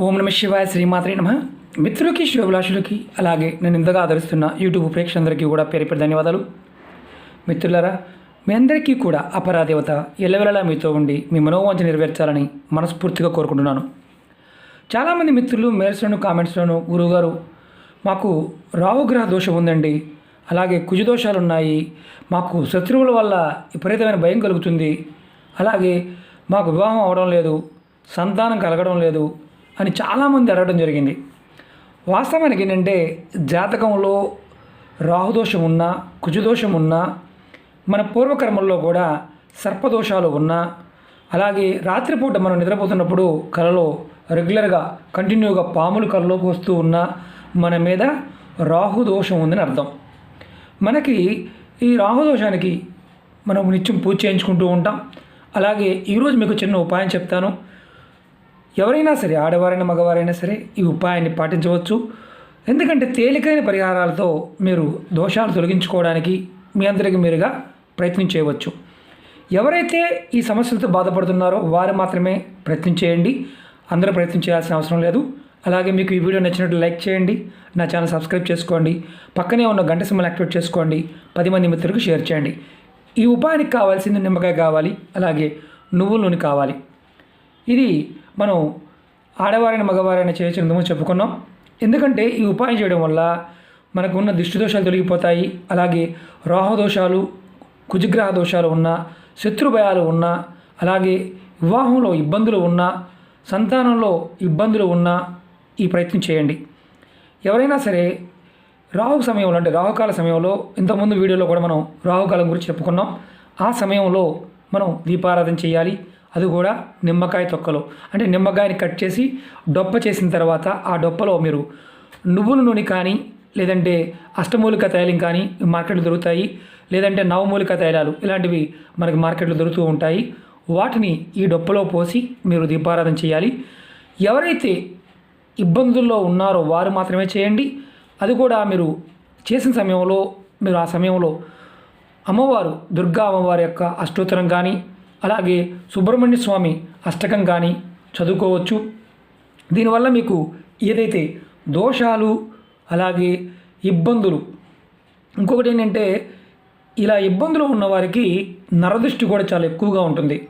ఓం నమ శివాయ శ్రీమాత్రే నమ. మిత్రులకి శివభిలాషులకి అలాగే నేను ఇంతగా ఆదరిస్తున్న యూట్యూబ్ ప్రేక్షకులందరికీ కూడా పేరు పేరు ధన్యవాదాలు. మిత్రులారా మీ అందరికీ కూడా అపరాదేవత ఎల్లవెలలా మీతో ఉండి మీ మనోవాంఛ నెరవేర్చాలని మనస్ఫూర్తిగా కోరుకుంటున్నాను. చాలామంది మిత్రులు మెయిల్స్లోను కామెంట్స్లోను గురువుగారు మాకు రావుగ్రహ దోషం ఉందండి. అలాగే కుజదోషాలు ఉన్నాయి. మాకు శత్రువుల వల్ల విపరీతమైన భయం కలుగుతుంది. అలాగే మాకు వివాహం అవడం లేదు. సంతానం కలగడం లేదు. అని చాలామంది అడగడం జరిగింది. వాస్తవానికి ఏంటంటే జాతకంలో రాహుదోషం ఉన్నా కుజదోషం ఉన్నా మన పూర్వకర్మల్లో కూడా సర్పదోషాలు ఉన్నా అలాగే రాత్రిపూట మనం నిద్రపోతున్నప్పుడు కలలో రెగ్యులర్గా కంటిన్యూగా పాములు కలలోకి వస్తూ ఉన్నా మన మీద రాహుదోషం ఉందని అర్థం. మనకి ఈ రాహుదోషానికి మనం నిత్యం పూజ చేయించుకుంటూ ఉంటాం. అలాగే ఈరోజు మీకు చిన్న ఉపాయం చెప్తాను. ఎవరైనా సరే ఆడవారైనా మగవారైనా సరే ఈ ఉపాయాన్ని పాటించవచ్చు. ఎందుకంటే తేలికైన పరిహారాలతో మీరు దోషాలు తొలగించుకోవడానికి మీ అందరికి మీరుగా ప్రయత్నం చేయవచ్చు. ఎవరైతే ఈ సమస్యలతో బాధపడుతున్నారో వారు మాత్రమే ప్రయత్నం చేయండి. అందరూ ప్రయత్నం చేయాల్సిన అవసరం లేదు. అలాగే మీకు ఈ వీడియో నచ్చినట్టు లైక్ చేయండి. నా ఛానల్ సబ్స్క్రైబ్ చేసుకోండి. పక్కనే ఉన్న గంట సింబల్ యాక్టివేట్ చేసుకోండి. పది మంది మిత్రులకు షేర్ చేయండి. ఈ ఉపాయానికి కావాల్సింది నిమ్మకాయ కావాలి. అలాగే నువ్వుల నూనె కావాలి. ఇది మనం ఆడవారైన మగవారైన చేయొచ్చు చెప్పుకున్నాం. ఎందుకంటే ఈ ఉపాయం చేయడం వల్ల మనకు ఉన్న దిష్టి దోషాలు తొలగిపోతాయి. అలాగే రాహుదోషాలు కుజగ్రహ దోషాలు ఉన్నా శత్రుభయాలు ఉన్నా అలాగే వివాహంలో ఇబ్బందులు ఉన్నా సంతానంలో ఇబ్బందులు ఉన్నా ఈ ప్రయత్నం చేయండి. ఎవరైనా సరే రాహు సమయంలో అంటే రాహుకాల సమయంలో ఇంతకుముందు వీడియోలో కూడా మనం రాహుకాలం గురించి చెప్పుకున్నాం. ఆ సమయంలో మనం దీపారాధన చేయాలి. అది కూడా నిమ్మకాయ తొక్కలో. అంటే నిమ్మకాయని కట్ చేసి డొప్ప చేసిన తర్వాత ఆ డొప్పలో మీరు నువ్వుల నూనె కానీ లేదంటే అష్టమూలిక తైలం కానీ మార్కెట్లో దొరుకుతాయి లేదంటే నవమూలిక తైలాలు ఇలాంటివి మనకి మార్కెట్లో దొరుకుతూ ఉంటాయి. వాటిని ఈ డొప్పలో పోసి మీరు దీపారాధన చేయాలి. ఎవరైతే ఇబ్బందుల్లో ఉన్నారో వారు మాత్రమే చేయండి. అది కూడా మీరు చేసిన సమయంలో మీరు ఆ సమయంలో అమ్మవారు దుర్గా అమ్మవారి యొక్క అష్టోత్తరం కానీ అలాగే సుబ్రహ్మణ్య స్వామి అష్టకం కానీ చదువుకోవచ్చు. దీనివల్ల మీకు ఏదైతే దోషాలు అలాగే ఇబ్బందులు ఇంకొకటి ఏంటంటే ఇలా ఇబ్బందులు ఉన్నవారికి నరదృష్టి కూడా చాలా ఎక్కువగా ఉంటుంది.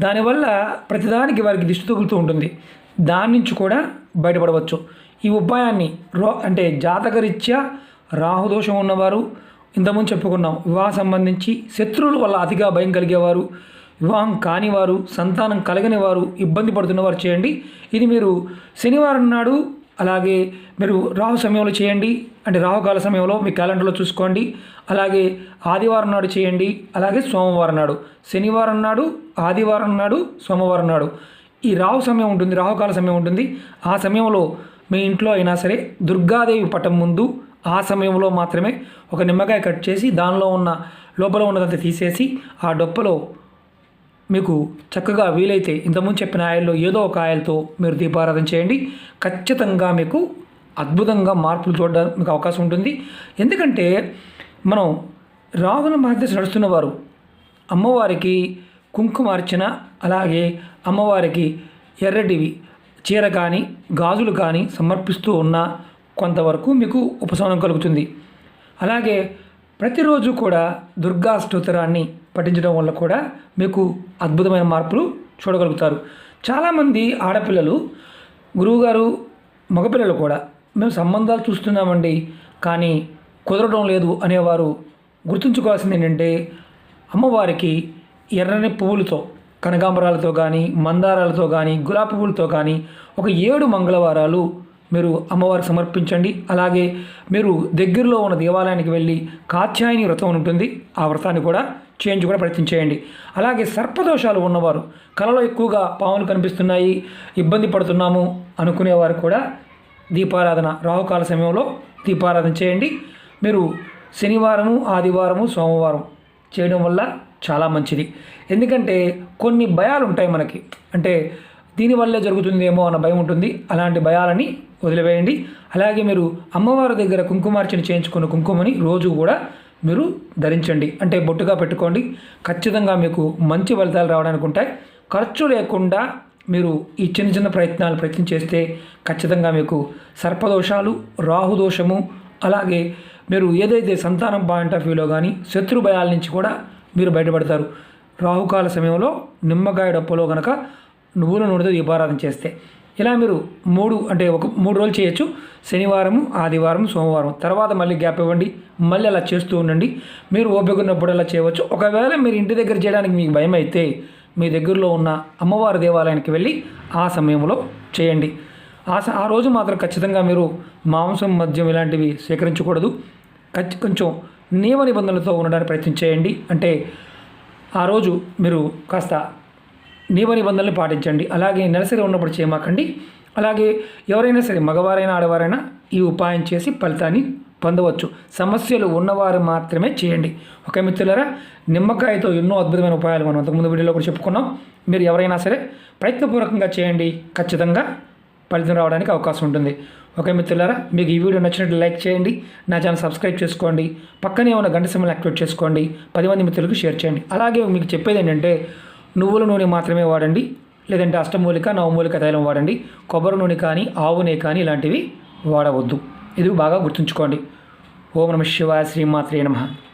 దానివల్ల ప్రతిదానికి వారికి దిష్టి తగులుతూ ఉంటుంది. దాని నుంచి కూడా బయటపడవచ్చు. ఈ ఉపాయాన్ని రో అంటే జాతకరీత్యా రాహుదోషం ఉన్నవారు ఇంతకుముందు చెప్పుకున్నాం వివాహం సంబంధించి శత్రువుల వల్ల అతిగా భయం కలిగేవారు వివాహం కానివారు సంతానం కలగని వారు ఇబ్బంది పడుతున్నవారు చేయండి. ఇది మీరు శనివారం నాడు అలాగే మీరు రాహు సమయంలో చేయండి. అంటే రాహుకాల సమయంలో మీ క్యాలెండర్లో చూసుకోండి. అలాగే ఆదివారం నాడు చేయండి. అలాగే సోమవారం నాడు. శనివారం నాడు ఆదివారం నాడు సోమవారం నాడు. ఈ రాహు సమయం ఉంటుంది రాహుకాల సమయం ఉంటుంది. ఆ సమయంలో మీ ఇంట్లో అయినా సరే దుర్గాదేవి పటం ముందు ఆ సమయంలో మాత్రమే ఒక నిమ్మకాయ కట్ చేసి దానిలో ఉన్న లోపల ఉన్నదంతా తీసేసి ఆ డొప్పలో మీకు చక్కగా వీలైతే ఇంతకుముందు చెప్పిన ఆయిల్లో ఏదో ఒక ఆయిల్తో మీరు దీపారాధన చేయండి. ఖచ్చితంగా మీకు అద్భుతంగా మార్పులు చూడడానికి మీకు అవకాశం ఉంటుంది. ఎందుకంటే మనం రాహుల మహర్దశ నడుస్తున్న వారు అమ్మవారికి కుంకుమార్చన అలాగే అమ్మవారికి ఎర్రటివి చీర కానీ గాజులు కానీ సమర్పిస్తూ ఉన్న కొంతవరకు మీకు ఉపశమనం కలుగుతుంది. అలాగే ప్రతిరోజు కూడా దుర్గా స్తోత్రాన్ని పఠించడం వల్ల కూడా మీకు అద్భుతమైన మార్పులు చూడగలుగుతారు. చాలామంది ఆడపిల్లలు గురువుగారు మగపిల్లలు కూడా మేము సంబంధాలు చూస్తున్నామండి. కానీ కుదరడం లేదు అనేవారు గుర్తుంచుకోవాల్సింది ఏంటంటే అమ్మవారికి ఎర్రని పువ్వులతో కనకాంబరాలతో కానీ మందారాలతో కానీ గులాబీ పువ్వులతో కానీ ఒక ఏడు మంగళవారాలు మీరు అమ్మవారికి సమర్పించండి. అలాగే మీరు దగ్గరలో ఉన్న దేవాలయానికి వెళ్ళి కాత్యాయని వ్రతం ఉంటుంది. ఆ వ్రతాన్ని కూడా చేయించి కూడా ప్రయత్నం చేయండి. అలాగే సర్పదోషాలు ఉన్నవారు కళలో ఎక్కువగా పాములు కనిపిస్తున్నాయి ఇబ్బంది పడుతున్నాము అనుకునేవారు కూడా దీపారాధన రాహుకాల సమయంలో దీపారాధన చేయండి. మీరు శనివారము ఆదివారము సోమవారం చేయడం వల్ల చాలా మంచిది. ఎందుకంటే కొన్ని భయాలు ఉంటాయి మనకి. అంటే దీనివల్లే జరుగుతుందేమో అన్న భయం ఉంటుంది. అలాంటి భయాలని వదిలివేయండి. అలాగే మీరు అమ్మవారి దగ్గర కుంకుమార్చన చేయించుకున్న కుంకుమని రోజు కూడా మీరు ధరించండి. అంటే బొట్టుగా పెట్టుకోండి. ఖచ్చితంగా మీకు మంచి ఫలితాలు రావడానికి ఉంటాయి. ఖర్చు లేకుండా మీరు ఈ చిన్న చిన్న ప్రయత్నాలు ప్రయత్నం చేస్తే ఖచ్చితంగా మీకు సర్పదోషాలు రాహుదోషము అలాగే మీరు ఏదైతే సంతానం పాయింట్ ఆఫ్ వ్యూలో కానీ శత్రు భయాల నుంచి కూడా మీరు బయటపడతారు. రాహుకాల సమయంలో నిమ్మకాయ డప్పులో కనుక నువ్వుల నూనెతో దీపారాధన చేస్తే. ఇలా మీరు మూడు అంటే ఒక మూడు రోజులు చేయొచ్చు. శనివారం ఆదివారం సోమవారం తర్వాత మళ్ళీ గ్యాప్ ఇవ్వండి. మళ్ళీ అలా చేస్తూ ఉండండి. మీరు ఓపిక ఉన్నప్పుడు అలా చేయవచ్చు. ఒకవేళ మీరు ఇంటి దగ్గర చేయడానికి మీకు భయం అయితే మీ దగ్గరలో ఉన్న అమ్మవారి దేవాలయానికి వెళ్ళి ఆ సమయంలో చేయండి. ఆ స- ఆ రోజు మాత్రం ఖచ్చితంగా మీరు మాంసం మద్యం ఇలాంటివి స్వీకరించకూడదు ఖచ్చి కొంచెం నియమ నిబంధనలతో ఉండడానికి ప్రయత్నం చేయండి. అంటే ఆ రోజు మీరు కాస్త నియమ నిబంధనలు పాటించండి. అలాగే నెలసరి ఉన్నప్పుడు చేయమాకండి అలాగే ఎవరైనా సరే మగవారైనా ఆడవారైనా ఈ ఉపాయం చేసి ఫలితాన్ని పొందవచ్చు. సమస్యలు ఉన్నవారు మాత్రమే చేయండి. ఓకే మిత్రులరా నిమ్మకాయతో ఎన్నో అద్భుతమైన ఉపాయాలు మనం అంతకుముందు వీడియోలో కూడా చెప్పుకున్నాం. మీరు ఎవరైనా సరే ప్రయత్నపూర్వకంగా చేయండి. ఖచ్చితంగా ఫలితం రావడానికి అవకాశం ఉంటుంది. ఓకే మిత్రులారా మీకు ఈ వీడియో నచ్చినట్లు లైక్ చేయండి. నా ఛానల్ సబ్స్క్రైబ్ చేసుకోండి. పక్కనే ఉన్న గంట సింబల్ యాక్టివేట్ చేసుకోండి. పది మంది మిత్రులకు షేర్ చేయండి. అలాగే మీకు చెప్పేది ఏంటంటే నువ్వుల నూనె మాత్రమే వాడండి. లేదంటే అష్టమూలిక నవమూలిక తైలం వాడండి. కొబ్బరి నూనె కానీ ఆవు నెయ్యి కానీ ఇలాంటివి వాడవద్దు. ఇది బాగా గుర్తుంచుకోండి. ఓం నమ శివాయ శ్రీమాత్రే నమః.